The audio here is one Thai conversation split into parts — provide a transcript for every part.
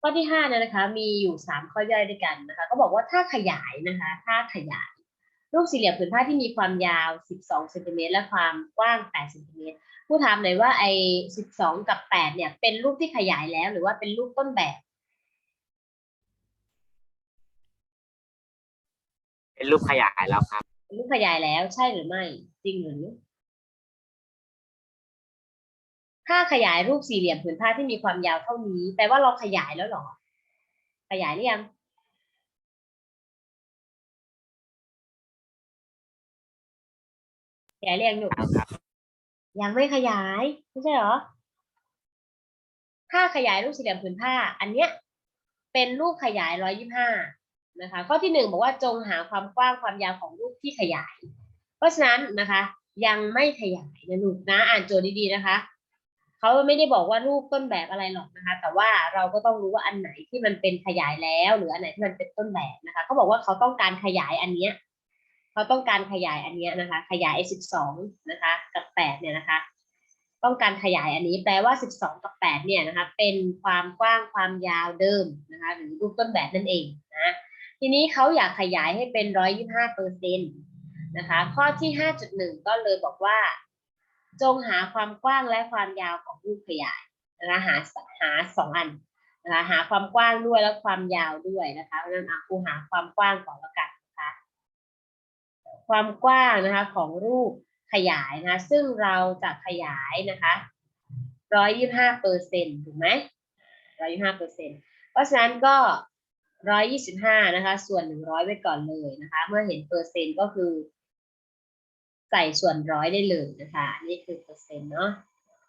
ข้อที่ห้าเนี่ยนะคะ มีอยู่สามข้อย่อยด้วยกันนะคะ ก็บอกว่าถ้าขยายนะคะ ถ้าขยาย รูปสี่เหลี่ยมผืนผ้าที่มีความยาว 12เซนติเมตรและความกว้าง8เซนติเมตรผู้ถามหน่อยว่าไอ้12 กับ 8 เนี่ย เป็นรูปที่ขยายแล้วหรือว่าเป็นรูปต้นแบบ เป็นรูปขยายแล้วครับ เป็นรูปขยายแล้วใช่หรือไม่ จริงหรือ ถ้าขยายรูปสี่เหลี่ยมผืนผ้าที่มีความยาวเท่านี้ แปลว่าเราขยายแล้วหรอ ขยายหรือยัง ขยายหรือยังหนูยังไม่ขยายไม่ใช่หรอ ถ้าขยายรูปสี่เหลี่ยมผืนผ้า อันเนี้ย เป็นรูปขยายร้อยยี่ห้านะคะ ข้อที่หนึ่งบอกว่าจงหาความกว้างความยาวของรูปที่ขยาย เพราะฉะนั้นนะคะ ยังไม่ขยายนะลูกนะ อ่านโจทย์ดีๆนะคะ เขาไม่ได้บอกว่ารูปต้นแบบอะไรหรอกนะคะ แต่ว่าเราก็ต้องรู้ว่าอันไหนที่มันเป็นขยายแล้ว หรืออันไหนที่มันเป็นต้นแบบนะคะเขาบอกว่าเขาต้องการขยายอันเนี้ยเขาต้องการขยายอันเนี้ยนะคะ ขยายสิบสองนะคะ กับแปดเนี่ยนะคะ ต้องการขยายอันนี้แปลว่าสิบสองกับแปดเนี่ยนะคะ เป็นความกว้างความยาวเดิมนะคะ หรือรูปต้นแบบนั่นเองนะทีนี้เขาอยากขยายให้เป็นร้อยยี่ห้าเปอร์เซ็นตนะคะ ข้อที่ห้าจุดหนึ่งก็เลยบอกว่า จงหาความกว้างและความยาวของรูปขยายนะคะหาหาสองอันนะคะหาความกว้างด้วยและความยาวด้วยนะคะเพราะฉะนั้นครูหาความกว้างก่อนแล้วกันนะคะความกว้างนะคะของรูปขยายนะคะซึ่งเราจะขยายนะคะร้อยยี่ห้าเปอร์เซ็นถูกไหมร้อยยี่ห้าเปอร์เซ็นเพราะฉะนั้นก็ร้อยยี่สิบห้านะคะ ส่วนหนึ่งร้อยไว้ก่อนเลยนะคะ เมื่อเห็นเปอร์เซ็นต์ก็คือ ใส่ส่วนร้อยได้เลยนะคะนี่คือเปอร์เซ็นต์เนาะ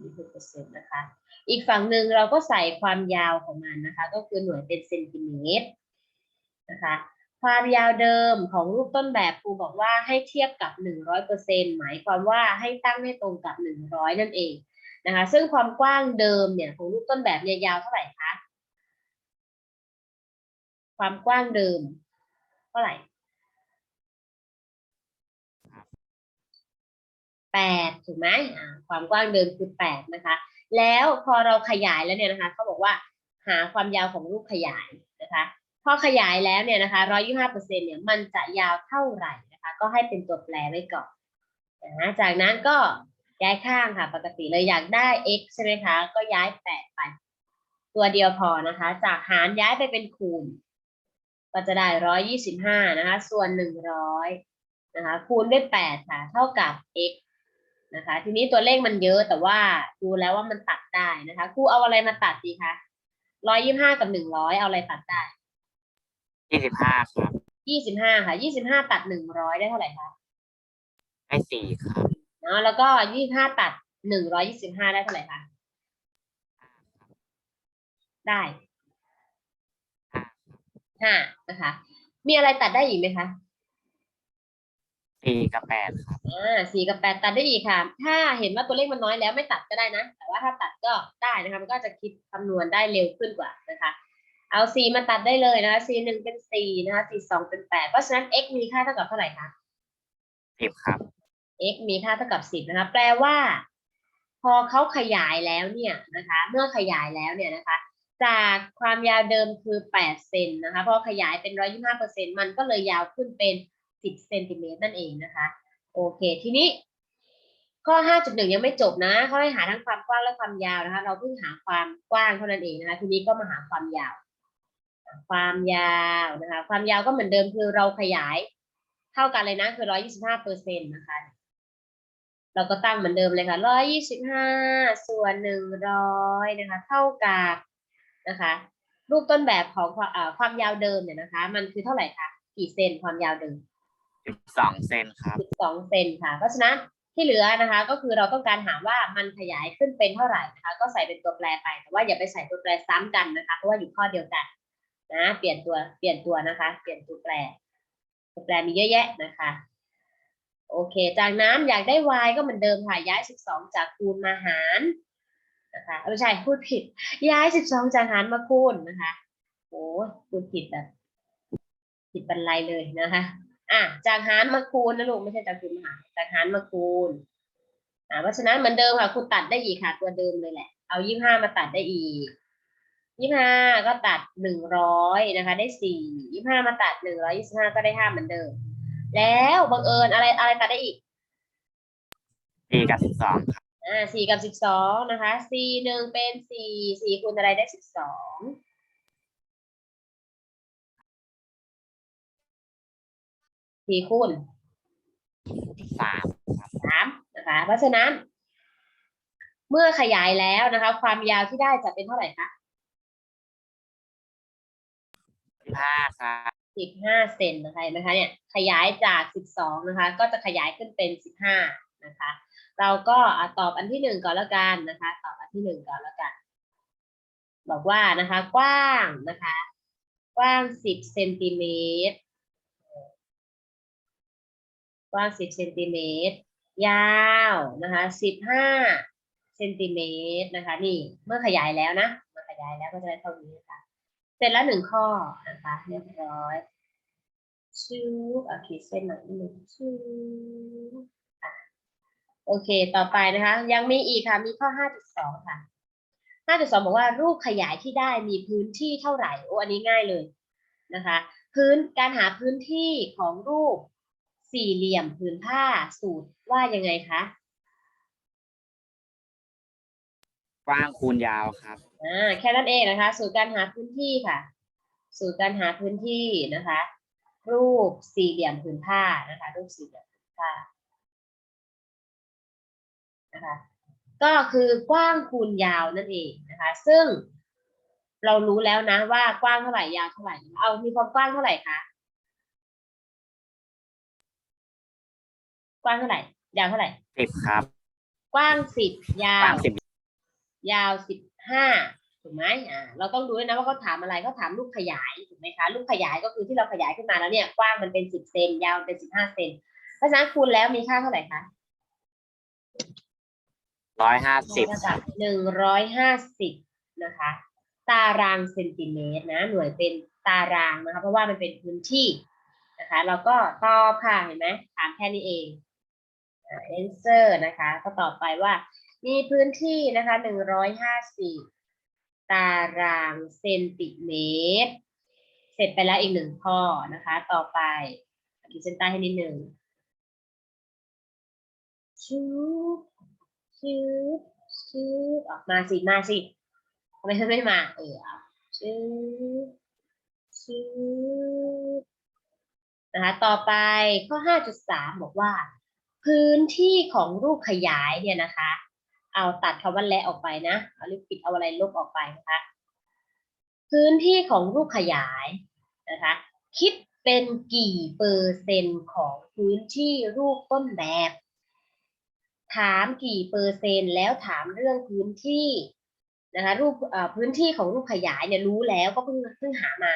นี่คือเปอร์เซ็นต์นะคะ อีกฝั่งหนึ่งเราก็ใส่ความยาวของมันนะคะ ก็คือหน่วยเป็นเซนติเมตรนะคะความยาวเดิมของรูปต้นแบบครูบอกว่าให้เทียบกับหนึ่งร้อยเปอร์เซ็นหมายความว่าให้ตั้งให้ตรงกับหนึ่งร้อยนั่นเองนะคะ ซึ่งความกว้างเดิมเนี่ยของรูปต้นแบบเนี่ยยาวเท่าไหร่คะ ความกว้างเดิมเท่าไหร่ แปดถูกไหมความกว้างเดิมคือแปดนะคะ แล้วพอเราขยายแล้วเนี่ยนะคะเขาบอกว่าหาความยาวของรูปขยายนะคะพอขยายแล้วเนี่ยนะคะร้อยยี่ห้าเปอร์เซ็นเนี่ยมันจะยาวเท่าไหร่นะคะ ก็ให้เป็นตัวแปรไว้ก่อนนะจากนั้นก็ย้ายข้างค่ะ ปกติเลยอยากได้ x ใช่ไหมคะ ก็ย้ายแปดไป ตัวเดียวพอนะคะ จากหารย้ายไปเป็นคูณ ก็จะได้ร้อยยี่สิบห้านะคะ ส่วนหนึ่งร้อยนะคะ คูณด้วยแปดค่ะ เท่ากับ x นะคะ ทีนี้ตัวเลขมันเยอะแต่ว่าดูแล้วว่ามันตัดได้นะคะครูเอาอะไรมาตัดดีคะร้อยยี่ห้ากับหนึ่งร้อยเอาอะไรตัดได้ยี่สิบห้าครับยี่สิบห้าค่ะยี่สิบห้าตัดหนึ่งร้อยได้เท่าไหร่คะได้สี่ครับเนาะแล้วก็ยี่ห้าตัดหนึ่งร้อยยี่สิบห้าได้เท่าไหร่คะได้ห้านะคะ มีอะไรตัดได้อีกไหมคะ สี่กับแปดครับอ่าสี่กับแปดตัดได้อีกค่ะ ถ้าเห็นว่าตัวเลขมันน้อยแล้วไม่ตัดก็ได้นะ แต่ว่าถ้าตัดก็ได้นะคะ มันก็จะคิดคำนวณได้เร็วขึ้นกว่านะคะ เอาสี่มาตัดได้เลยนะคะสี่หนึ่งเป็นสี่นะคะสี่สองเป็นแปดเพราะฉะนั้น x มีค่าเท่ากับเท่าไหร่คะ สิบครับ x มีค่าเท่ากับสิบนะคะ แปลว่า พอเขาขยายแล้วเนี่ยนะคะ เมื่อขยายแล้วเนี่ยนะคะ จากความยาวเดิมคือแปดเซนนะคะ พอขยายเป็นร้อยยี่ห้าเปอร์เซ็นมันก็เลยยาวขึ้นเป็น สิเซนติเมตรนั่นเองนะคะ โอเค ทีนี้ ข้อ 5.1 ยังไม่จบนะ เขาให้หาทั้งความกว้างและความยาวนะคะ เราเพิ่งหาความกว้างเท่านั้นเองนะคะ ทีนี้ก็มาหาความยาว ความยาวนะคะ ความยาวก็เหมือนเดิมคือเราขยายเท่ากันเลยนะ คือ 125เปอร์เซ็นต์นะคะ เราก็ตั้งเหมือนเดิมเลยค่ะ 125 ส่วน 100 นะคะ เท่ากับนะคะรูปต้นแบบของความยาวเดิมเนี่ยนะคะ มันคือเท่าไหร่คะกี่เซนความยาวเดิม สิบสองเซนครับ 12 เซนค่ะ เพราะฉะนั้นที่เหลือนะคะ ก็คือเราต้องการหาว่ามันขยายขึ้นเป็นเท่าไหร่นะคะ ก็ใส่เป็นตัวแปรไป แต่ว่าอย่าไปใส่ตัวแปรซ้ำกันนะคะ เพราะว่าอยู่ข้อเดียวกันนะ เปลี่ยนตัว เปลี่ยนตัวนะคะ เปลี่ยนตัวแปร ตัวแปรมีเยอะแยะนะคะ โอเค จากนั้นอยากได้ y ก็เหมือนเดิมค่ะ ย้าย 12 จากคูณมาหารนะคะไม่ใช่พูดผิด ย้าย 12 จากหารมาคูณนะคะโอ้พูดผิดแบบผิดบรรลัยเลยนะคะ อะจากหารมาคูณนะลูกไม่ใช่จากคูณมาหารจากหารมาคูณอ่าเพราะฉะนั้นเหมือนเดิมค่ะคุณตัดได้อีกค่ะ ตัวเดิมเลยแหละ เอายี่ห้ามาตัดได้อีกยี่ห้าก็ตัดหนึ่งร้อยนะคะ ได้สี่ยี่ห้ามาตัดหนึ่งร้อยยี่สิบห้าก็ได้ห้าเหมือนเดิม แล้วบังเอิญอะไรอะไรตัดได้อีกสี่กับสิบสองครับอ่าสี่กับสิบสองนะคะสี่หนึ่งเป็นสี่สี่คูณอะไรได้สิบสอง สี่คูณสามครับสามนะคะ เพราะฉะนั้น เมื่อขยายแล้วนะคะ ความยาวที่ได้จะเป็นเท่าไหร่คะสิบห้าครับสิบห้าเซนนะคะเห็นไหมคะเนี่ยขยายจากสิบสองนะคะ ก็จะขยายขึ้นเป็นสิบห้านะคะ เราก็อะตอบอันที่หนึ่งก่อนแล้วกันนะคะ ตอบอันที่หนึ่งก่อนแล้วกัน บอกว่านะคะ กว้างนะคะ กว้างสิบเซนติเมตร กว้างสิบเซนติเมตร ยาวนะคะสิบห้าเซนติเมตรนะคะ นี่ เมื่อขยายแล้วนะ เมื่อขยายแล้วก็จะได้เท่านี้นะคะเสร็จแล้วหนึ่งข้อนะคะ เรียบร้อยชื่ออะขีดเส้นหน่อยนิดนึงชื่ออะโอเค ต่อไปนะคะ ยังมีอีกค่ะ มีข้อห้าจุดสองค่ะห้าจุดสองบอกว่ารูปขยายที่ได้มีพื้นที่เท่าไหร่ โอ้ อันนี้ง่ายเลยนะคะ พื้น การหาพื้นที่ของรูป สี่เหลี่ยมผืนผ้าสูตรว่ายังไงคะกว้างคูณยาวครับอ่าแค่นั้นเองนะคะ สูตรการหาพื้นที่ค่ะ สูตรการหาพื้นที่นะคะ รูปสี่เหลี่ยมผืนผ้านะคะ รูปสี่เหลี่ยมผืนผ้านะคะก็คือกว้างคูณยาวนั่นเองนะคะ ซึ่งเรารู้แล้วนะว่ากว้างเท่าไหร่ยาวเท่าไหร่ เอามีความกว้างเท่าไหร่คะ กว้างเท่าไหร่ ยาวเท่าไหร่ สิบครับกว้างสิบยากว้าวงสิบยาวสิบห้าถูกไหมอ่าเราต้องดูด้วยนะว่าเขาถามอะไรเขาถามลูกขยายถูกไหมคะลูกขยายก็คือที่เราขยายขึ้นมาแล้วเนี่ยกว้างมันเป็นสิบเซนยาวมันเป็นสิบห้าเซนเพราะฉะนั้นคูณแล้วมีค่าเท่าไหร่คะร้อยห้าสิบหนึ่งร้อยห้าสิบนะคะ ตารางเซนติเมตรนะ หน่วยเป็นตารางนะคะ เพราะว่ามันเป็นพื้นที่นะคะ เราก็ตอบค่ะเห็นไหมถามแค่นี้เองอ่า answer นะคะก็ตอบไปว่ามีพื้นที่นะคะหนึ่งร้อยห้าสิบตารางเซนติเมตร เสร็จไปแล้วอีกหนึ่งข้อนะคะ ต่อไปขีดเส้นใต้ให้นิดหนึ่งชูบชูบชูบออกมาสิ มาสิทำไมเธอไม่มา เออเอชูบชูบนะคะ ต่อไปข้อห้าจุดสามบอกว่า พื้นที่ของรูปขยายเนี่ยนะคะ เอาตัดคำว่าและออกไปนะเอาลิปปิดเอาอะไรลบออกไปนะคะพื้นที่ของรูปขยายนะคะคิดเป็นกี่เปอร์เซ็นต์ของพื้นที่รูปต้นแบบ ถามกี่เปอร์เซ็นต์แล้วถามเรื่องพื้นที่นะคะรูปพื้นที่ของรูปขยายเนี่ยรู้แล้วก็เพิ่งเพิ่งหามา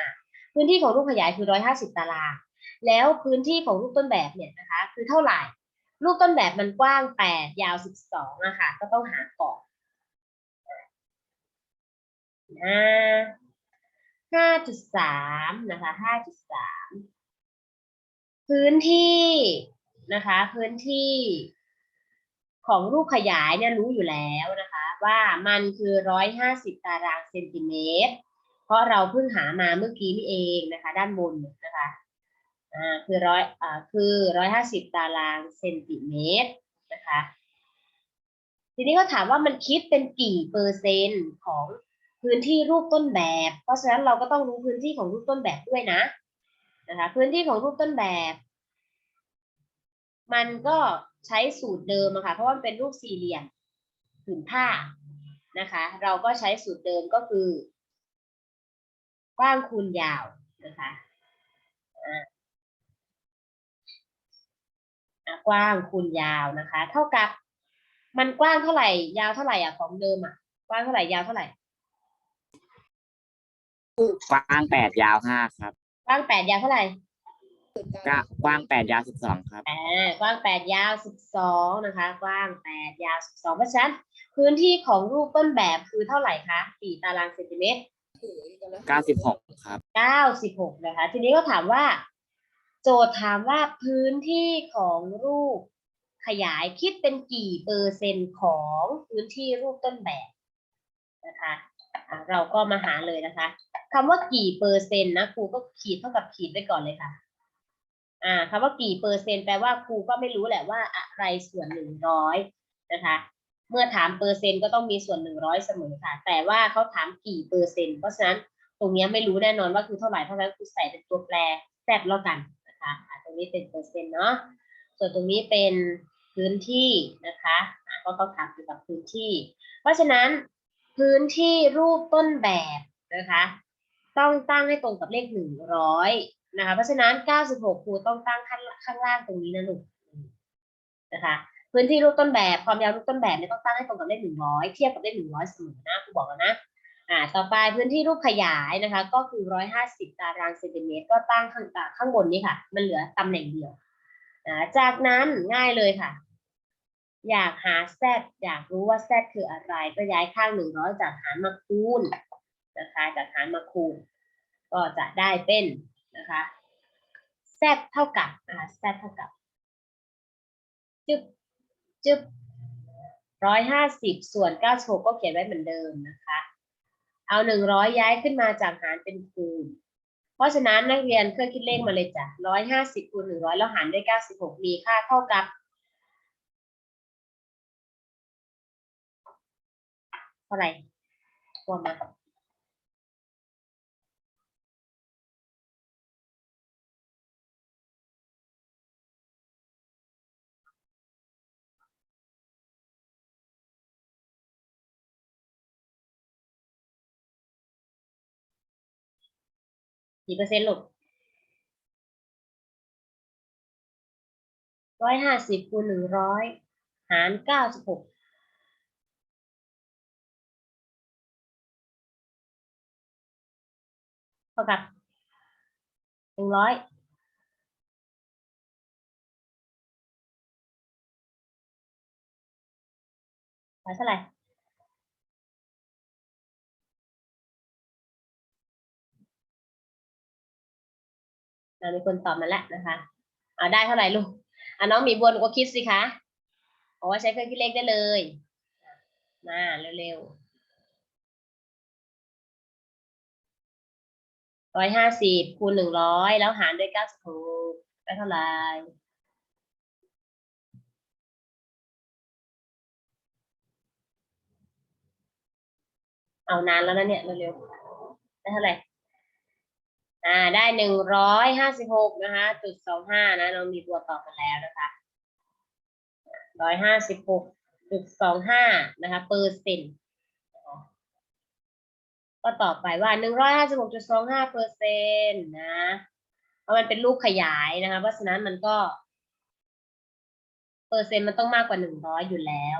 พื้นที่ของรูปขยายคือร้อยห้าสิบตารางแล้วพื้นที่ของรูปต้นแบบเนี่ยนะคะคือเท่าไหร่ รูปต้นแบบมันกว้างแปดยาวสิบสองอะค่ะ ก็ต้องหาก่อนห้าจุดสามนะคะห้าจุดสามพื้นที่นะคะ พื้นที่ของรูปขยายเนี่ยรู้อยู่แล้วนะคะ ว่ามันคือร้อยห้าสิบตารางเซนติเมตร เพราะเราเพิ่งหามาเมื่อกี้นี่เองนะคะ ด้านบนนะคะ อ่าคือร้อยอ่าคือร้อยห้าสิบตารางเซนติเมตรนะคะทีนี้ก็ถามว่ามันคิดเป็นกี่เปอร์เซ็นต์ของพื้นที่รูปต้นแบบ เพราะฉะนั้นเราก็ต้องรู้พื้นที่ของรูปต้นแบบด้วยนะนะคะพื้นที่ของรูปต้นแบบ มันก็ใช้สูตรเดิมอะค่ะเพราะว่ามันเป็นรูปสี่เหลี่ยมผืนผ้านะคะ เราก็ใช้สูตรเดิมก็คือกว้างคูณยาวนะคะอะ กว้างคูณยาวนะคะ เท่ากับ มันกว้างเท่าไหร่ ยาวเท่าไหร่อะของเดิมอะ กว้างเท่าไหร่ยาวเท่าไหร่กว้างแปดยาวห้าครับ กว้างแปดยาวเท่าไหร่ก็กว้างแปดยาวสิบสองครับอ่ากว้างแปดยาวสิบสองนะคะ กว้างแปดยาวสิบสองเพราะฉะนั้นพื้นที่ของรูปต้นแบบคือเท่าไหร่คะกี่ตารางเซนติเมตรเก้าสิบหกครับเก้าสิบหกนะคะ ทีนี้ก็ถามว่า โจทย์ถามว่าพื้นที่ของรูปขยายคิดเป็นกี่เปอร์เซ็นต์ของพื้นที่รูปต้นแบบนะคะเราก็มาหาเลยนะคะคำว่ากี่เปอร์เซ็นต์นะครูก็ขีดเท่ากับขีดไว้ก่อนเลยค่ะอ่าคำว่ากี่เปอร์เซ็นต์แปลว่าครูก็ไม่รู้แหละว่าอะไรส่วนหนึ่งร้อยนะคะ เมื่อถามเปอร์เซ็นต์ก็ต้องมีส่วนหนึ่งร้อยเสมอค่ะ แต่ว่าเขาถามกี่เปอร์เซ็นต์เพราะฉะนั้นตรงนี้ไม่รู้แน่นอนว่าคือเท่าไหร่เพราะฉะนั้นครูใส่เป็นตัวแปรแซดแล้วกัน นะคะตรงนี้เป็นเปอร์เซ็นต์เนาะส่วนตรงนี้เป็นพื้นที่นะคะก็เขาถามเกี่ยวกับพื้นที่ เพราะฉะนั้นพื้นที่รูปต้นแบบนะคะ ต้องตั้งให้ตรงกับเลขหนึ่งร้อยนะคะ เพราะฉะนั้นเก้าสิบหกครูต้องตั้งข้างข้างล่างตรงนี้นะลูกนะคะ พื้นที่รูปต้นแบบความยาวรูปต้นแบบเนี่ยต้องตั้งให้ตรงกับเลขหนึ่งร้อยเทียบกับเลขหนึ่งร้อยเสมอนะครูบอกแล้วนะ อ่าต่อไปพื้นที่รูปขยายนะคะ ก็คือร้อยห้าสิบตารางเซนติเมตร ก็ตั้งข้างข้างบนนี้ค่ะ มันเหลือตำแหน่งเดียวอ่าจากนั้นง่ายเลยค่ะ อยากหาแซดอยากรู้ว่าแซดคืออะไร ก็ย้ายข้างหนึ่งร้อยจากหารมาคูณนะคะจากหารมาคูณ ก็จะได้เป็นนะคะแซดเท่ากับนะคะแซดเท่ากับจึ๊บจึ๊บร้อยห้าสิบส่วนเก้าสิบหกก็เขียนไว้เหมือนเดิมนะคะ เอาหนึ่งร้อยย้ายขึ้นมาจากหารเป็นคูณ เพราะฉะนั้นนักเรียนเครื่องคิดเลขมาเลยจ้ะร้อยห้าสิบคูณหนึ่งร้อยแล้วหารด้วยเก้าสิบหกมีค่าเท่ากับเท่าไหร่ตัวมา กี่เปอร์เซ็นต์ลูกร้อยห้าสิบคูณหนึ่งร้อยหารเก้าสิบหกเท่ากับหนึ่งร้อยเท่าไหร่ มีคนตอบมาแล้วนะคะเอาได้เท่าไหร่ลูกอะน้องหมีบัวนก็คิดสิคะบอกว่าใช้เครื่องคิดเลขได้เลย มาเร็วๆร้อยห้าสิบคูณหนึ่งร้อยแล้วหารด้วยเก้าสิบหกได้เท่าไหร่เอานานแล้วนะเนี่ยเร็วๆได้เท่าไหร่ อ่าได้หนึ่งร้อยห้าสิบหกนะคะจุดสองห้านะเรามีตัวต่อบมาแล้วนะคะร้อยห้าสิบหกจุดสองห้านะคะเปอร์เซ็นต์ก็ต่อไปว่าหนึ่งร้อยห้าสิบหกจุดสองห้าเปอร์เซ็นต์นะเพราะมันเป็นรูปขยายนะคะเพราะฉะนั้นมันก็ เปอร์เซ็นต์มันต้องมากกว่าหนึ่งร้อยอยู่แล้ว